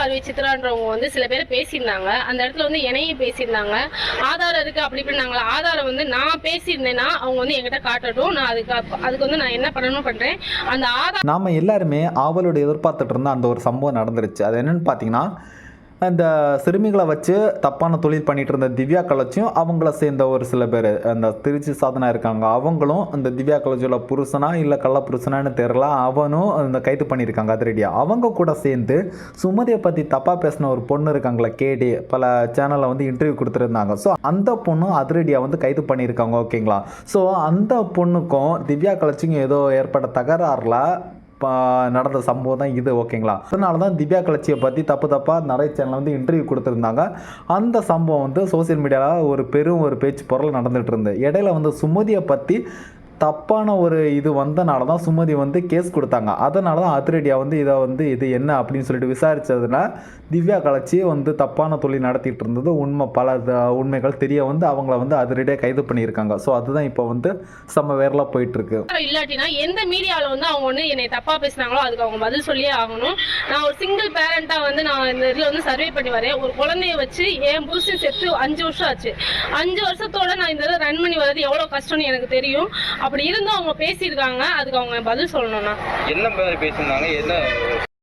பார்வை சித்ரான்றவங்க வந்து சில பேர் பேசியிருந்தாங்க. அந்த இடத்துல வந்து என்னையும் பேசியிருந்தாங்க. ஆதாரம் இருக்கு அப்படி இப்படின்னாங்களா ஆதாரம் வந்து நான் பேசியிருந்தேன்னா அவங்க வந்து எங்கிட்ட காட்டட்டும். நான் அதுக்கு அதுக்கு வந்து நான் என்ன பண்ணணும் பண்றேன். அந்த ஆதாரம் நாம் எல்லாருமே ஆவலோட எதிர்பார்த்துட்டு இருந்த அந்த ஒரு சம்பவம் நடந்துருச்சு. அது என்னன்னு பார்த்தீங்கன்னா அந்த சிறுமிகளை வச்சு தப்பான தொழில் பண்ணிட்டு இருந்த திவ்யா கலச்சியும் அவங்கள சேர்ந்த ஒரு சில பேர் அந்த திருச்சி சாதனா இருக்காங்க. அவங்களும் அந்த திவ்யா கலச்சியோட புருஷனா இல்லை கள்ள புருஷனான்னு தெரில அவனும் அந்த கைது பண்ணியிருக்காங்க அதிரடியாக அவங்க கூட சேர்ந்து சுமதியை பற்றி தப்பாக பேசின ஒரு பொண்ணு இருக்காங்களே கேடி பல சேனலில் வந்து இன்டர்வியூ கொடுத்துருந்தாங்க. ஸோ அந்த பொண்ணும் அதிரடியாக வந்து கைது பண்ணியிருக்காங்க ஓகேங்களா ஸோ அந்த பொண்ணுக்கும் திவ்யா கலச்சிக்கும் ஏதோ ஏற்பட்ட தகராறில் நடந்த சம்பவம் தான் இது ஓகேங்களா? அதனால தான் திவ்யா கலட்சியை பற்றி தப்பு தப்பாக நிறைய சேனல் வந்து இன்டர்வியூ கொடுத்துருந்தாங்க. அந்த சம்பவம் வந்து சோஷியல் மீடியாவில் ஒரு பெரும் ஒரு பேச்சு பொருள் நடந்துகிட்டு இருந்து இடையில வந்து சுமதியை பற்றி தப்பான ஒரு இது வந்தனால தான் சுமதி வந்து கேஸ் கொடுத்தாங்க. அதனால தான் அதிரடியாக வந்து இதை வந்து இது என்ன அப்படின்னு சொல்லிட்டு விசாரித்ததுனா திவ்யா கலச்சி வந்து தப்பான தொழில் நடத்திட்டு இருந்தது. உண்மை பல உண்மைகள் தெரிய வந்து அவங்கள வந்து அதிரடியாக கைது பண்ணியிருக்காங்க. ஸோ அதுதான் இப்போ வந்து செம்ம வேரலாக போயிட்டுருக்கு. இல்லாட்டினா எந்த மீடியாவில் வந்து அவங்க வந்து என்னை தப்பாக பேசினாங்களோ அதுக்கு அவங்க பதில் சொல்லியே ஆகணும். நான் ஒரு சிங்கிள் பேரண்ட்டாக வந்து நான் இந்த இதில் வந்து சர்வே பண்ணி வரேன். ஒரு குழந்தைய வச்சு என் புருஷன் செத்து அஞ்சு வருஷம் ஆச்சு. அஞ்சு வருஷத்தோட நான் இந்த ரன் பண்ணி வர்றது எவ்வளோ கஷ்டம்னு எனக்கு தெரியும். அப்படி இருந்தும் அவங்க பேசியிருக்காங்க அதுக்கு அவங்க பதில் சொல்லணும்னா என்ன மாதிரி பேசியிருந்தாங்க? என்ன?